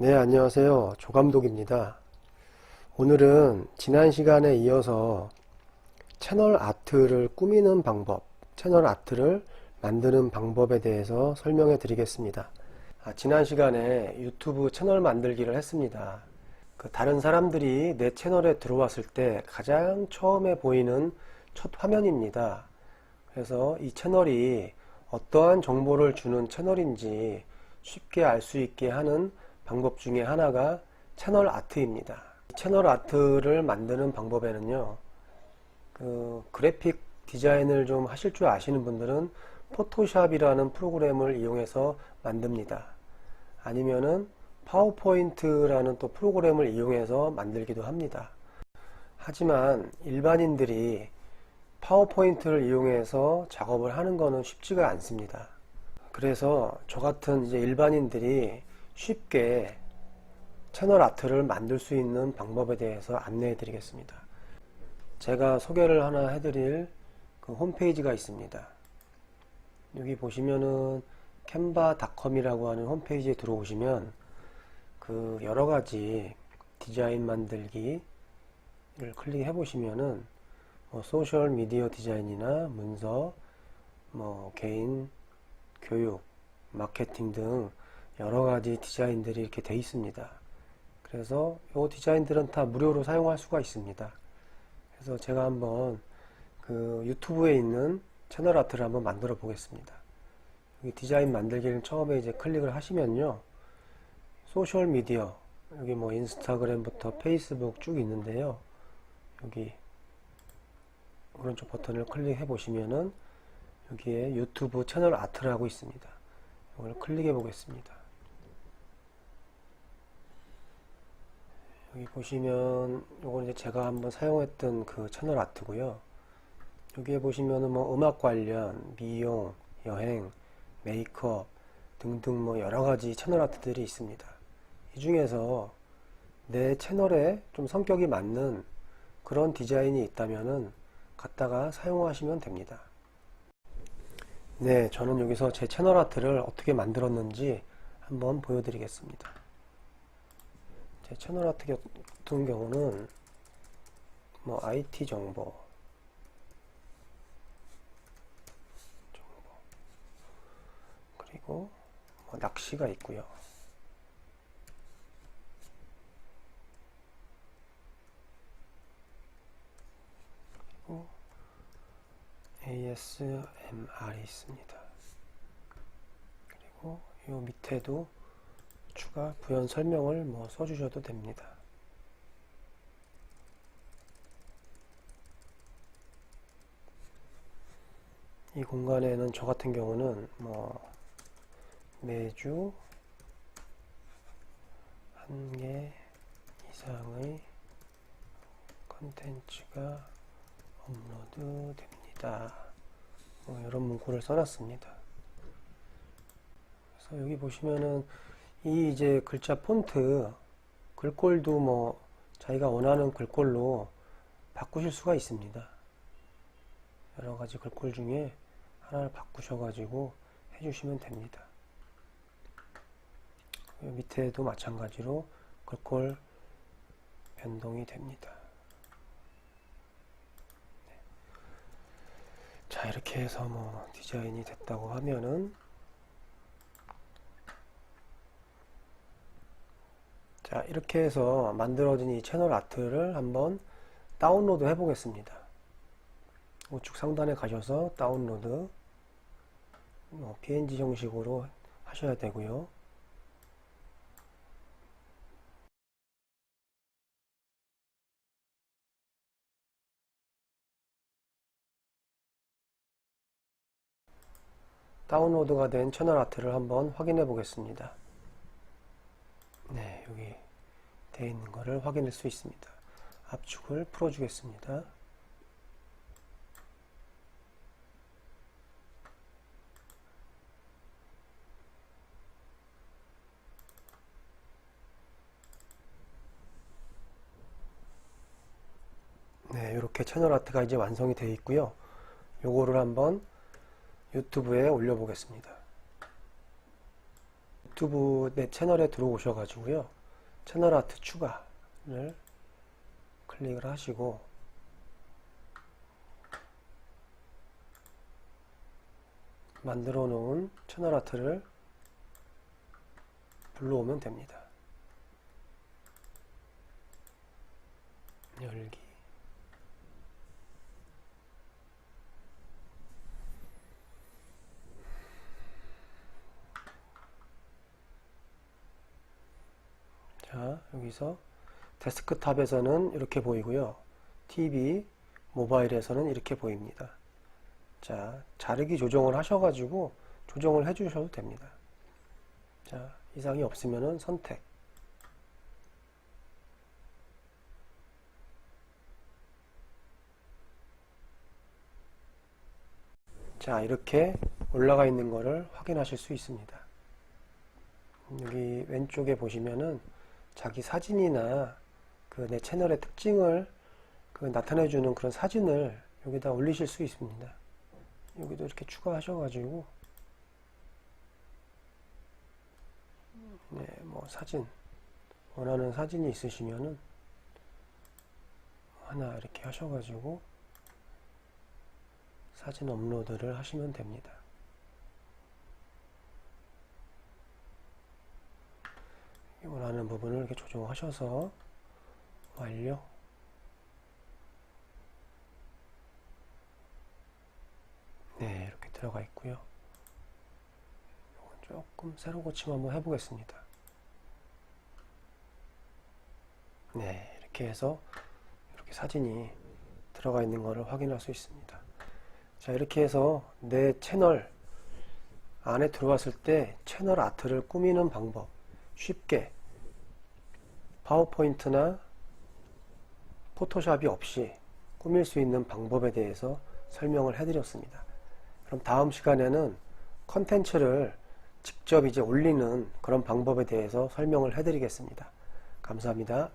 네, 안녕하세요. 조감독입니다. 오늘은 지난 시간에 이어서 채널 아트를 꾸미는 방법, 채널 아트를 만드는 방법에 대해서 설명해 드리겠습니다. 아, 지난 시간에 유튜브 채널 만들기를 했습니다. 그 다른 사람들이 내 채널에 들어왔을 때 가장 처음에 보이는 첫 화면입니다. 그래서 이 채널이 어떠한 정보를 주는 채널인지 쉽게 알 수 있게 하는 방법 중에 하나가 채널 아트입니다. 채널 아트를 만드는 방법에는요, 그 그래픽 디자인을 좀 하실 줄 아시는 분들은 포토샵이라는 프로그램을 이용해서 만듭니다. 아니면은 파워포인트라는 또 프로그램을 이용해서 만들기도 합니다. 하지만 일반인들이 파워포인트를 이용해서 작업을 하는 것은 쉽지가 않습니다. 그래서 저 같은 이제 일반인들이 쉽게 채널 아트를 만들 수 있는 방법에 대해서 안내해 드리겠습니다. 제가 소개를 하나 해드릴 그 홈페이지가 있습니다. 여기 보시면은 캔바닷컴이라고 하는 홈페이지에 들어오시면 그 여러 가지 디자인 만들기를 클릭해 보시면은 뭐 소셜 미디어 디자인이나 문서, 뭐 개인 교육, 마케팅 등 여러 가지 디자인들이 이렇게 돼 있습니다. 그래서 이 디자인들은 다 무료로 사용할 수가 있습니다. 그래서 제가 한번 그 유튜브에 있는 채널 아트를 한번 만들어 보겠습니다. 여기 디자인 만들기를 처음에 이제 클릭을 하시면요. 소셜 미디어, 여기 뭐 인스타그램부터 페이스북 쭉 있는데요. 여기 오른쪽 버튼을 클릭해 보시면은 여기에 유튜브 채널 아트라고 있습니다. 이걸 클릭해 보겠습니다. 여기 보시면 이건 이제 제가 한번 사용했던 그 채널 아트고요. 여기에 보시면은 뭐 음악 관련, 미용, 여행, 메이크업 등등 뭐 여러 가지 채널 아트들이 있습니다. 이 중에서 내 채널에 좀 성격이 맞는 그런 디자인이 있다면은 갖다가 사용하시면 됩니다. 네, 저는 여기서 제 채널 아트를 어떻게 만들었는지 한번 보여드리겠습니다. 제 채널 같은 경우는 뭐 IT 정보, 정보 그리고 뭐 낚시가 있고요. 그리고 ASMR이 있습니다. 그리고 이 밑에도 추가 부연 설명을 뭐 써주셔도 됩니다. 이 공간에는 저 같은 경우는 뭐 매주 한 개 이상의 컨텐츠가 업로드 됩니다. 뭐 이런 문구를 써놨습니다. 그래서 여기 보시면은 이 이제 글자 폰트 글꼴도 뭐 자기가 원하는 글꼴로 바꾸실 수가 있습니다. 여러 가지 글꼴 중에 하나를 바꾸셔가지고 해주시면 됩니다. 밑에도 마찬가지로 글꼴 변동이 됩니다. 네. 자 이렇게 해서 뭐 디자인이 됐다고 하면은 자 이렇게 해서 만들어진 이 채널 아트를 한번 다운로드 해 보겠습니다. 우측 상단에 가셔서 다운로드 뭐 png 형식으로 하셔야 되고요. 다운로드가 된 채널 아트를 한번 확인해 보겠습니다 네, 여기 되어 있는 것을 확인할 수 있습니다. 압축을 풀어주겠습니다. 네, 이렇게 채널 아트가 이제 완성이 되어 있고요. 요거를 한번 유튜브에 올려보겠습니다. 유튜브 내 채널에 들어오셔가지고요. 채널 아트 추가를 클릭을 하시고 만들어 놓은 채널 아트를 불러오면 됩니다. 열기 자 여기서 데스크탑에서는 이렇게 보이고요. TV 모바일에서는 이렇게 보입니다. 자 자르기 조정을 하셔가지고 조정을 해 주셔도 됩니다. 자 이상이 없으면은 선택. 자 이렇게 올라가 있는 것을 확인하실 수 있습니다. 여기 왼쪽에 보시면은 자기 사진이나 그 내 채널의 특징을 그 나타내주는 그런 사진을 여기다 올리실 수 있습니다 여기도 이렇게 추가하셔가지고 네, 뭐 사진 원하는 사진이 있으시면은 하나 이렇게 하셔가지고 사진 업로드를 하시면 됩니다. 원하는 부분을 이렇게 조정하셔서 완료. 네, 이렇게 들어가 있고요. 조금 새로 고침 한번 해보겠습니다. 네, 이렇게 해서 이렇게 사진이 들어가 있는 것을 확인할 수 있습니다. 자, 이렇게 해서 내 채널 안에 들어왔을 때 채널 아트를 꾸미는 방법 쉽게 파워포인트나 포토샵이 없이 꾸밀 수 있는 방법에 대해서 설명을 해드렸습니다. 그럼 다음 시간에는 컨텐츠를 직접 이제 올리는 그런 방법에 대해서 설명을 해드리겠습니다. 감사합니다.